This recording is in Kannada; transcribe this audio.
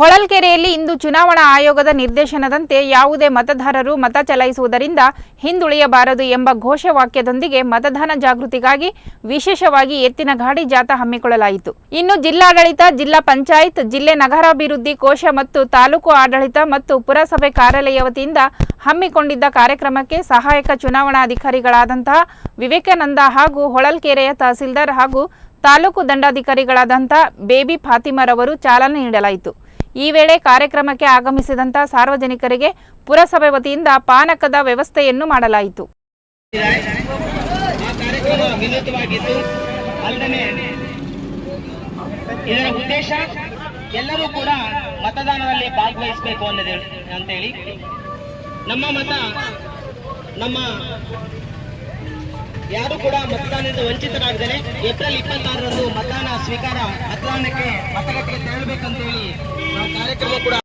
ಹೊಳಲ್ಕೆರೆಯಲ್ಲಿ ಇಂದು ಚುನಾವಣಾ ಆಯೋಗದ ನಿರ್ದೇಶನದಂತೆ ಯಾವುದೇ ಮತದಾರರು ಮತ ಚಲಾಯಿಸುವುದರಿಂದ ಹಿಂದುಳಿಯಬಾರದು ಎಂಬ ಘೋಷವಾಕ್ಯದೊಂದಿಗೆ ಮತದಾನ ಜಾಗೃತಿಗಾಗಿ ವಿಶೇಷವಾಗಿ ಎತ್ತಿನ ಗಾಡಿ ಜಾಥಾ ಹಮ್ಮಿಕೊಳ್ಳಲಾಯಿತು. ಇನ್ನು ಜಿಲ್ಲಾಡಳಿತ, ಜಿಲ್ಲಾ ಪಂಚಾಯತ್, ಜಿಲ್ಲೆ ನಗರಾಭಿವೃದ್ಧಿ ಕೋಶ ಮತ್ತು ತಾಲೂಕು ಆಡಳಿತ ಮತ್ತು ಪುರಸಭೆ ಕಾರ್ಯಾಲಯ ವತಿಯಿಂದ ಹಮ್ಮಿಕೊಂಡಿದ್ದ ಕಾರ್ಯಕ್ರಮಕ್ಕೆ ಸಹಾಯಕ ಚುನಾವಣಾಧಿಕಾರಿಗಳಾದಂತಹ ವಿವೇಕಾನಂದ ಹಾಗೂ ಹೊಳಲ್ಕೆರೆಯ ತಹಸೀಲ್ದಾರ್ ಹಾಗೂ ತಾಲೂಕು ದಂಡಾಧಿಕಾರಿಗಳಾದಂಥ ಬೇಬಿ ಫಾತಿಮರವರು ಚಾಲನೆ ನೀಡಲಾಯಿತು. ಈ ವೇಳೆ ಕಾರ್ಯಕ್ರಮಕ್ಕೆ ಆಗಮಿಸಿದಂತ ಸಾರ್ವಜನಿಕರಿಗೆ ಪುರಸಭೆ ವತಿಯಿಂದ ಪಾನಕದ ವ್ಯವಸ್ಥೆಯನ್ನು ಮಾಡಲಾಯಿತು. ಇದರ ಉದ್ದೇಶ ಎಲ್ಲರೂ ಕೂಡ ಮತದಾನದಲ್ಲಿ ಭಾಗವಹಿಸಬೇಕು ಅನ್ನೋದು ಅಂತೇಳಿ. ನಮ್ಮ ಮತ, ನಮ್ಮ ಯಾರು ಕೂಡ ಮತದಾನದಿಂದ ವಂಚಿತರಾಗದೆ ಏಪ್ರಿಲ್ ಇಪ್ಪತ್ತಾರರಂದು ಮತದಾನ ಸ್ವೀಕಾರ ಮತದಾನಕ್ಕೆ ಮತಗಟ್ಟೆಗೆ ತೆರಳಬೇಕಂತೇಳಿ ನಾವು ಕಾರ್ಯಕ್ರಮ ಕೂಡ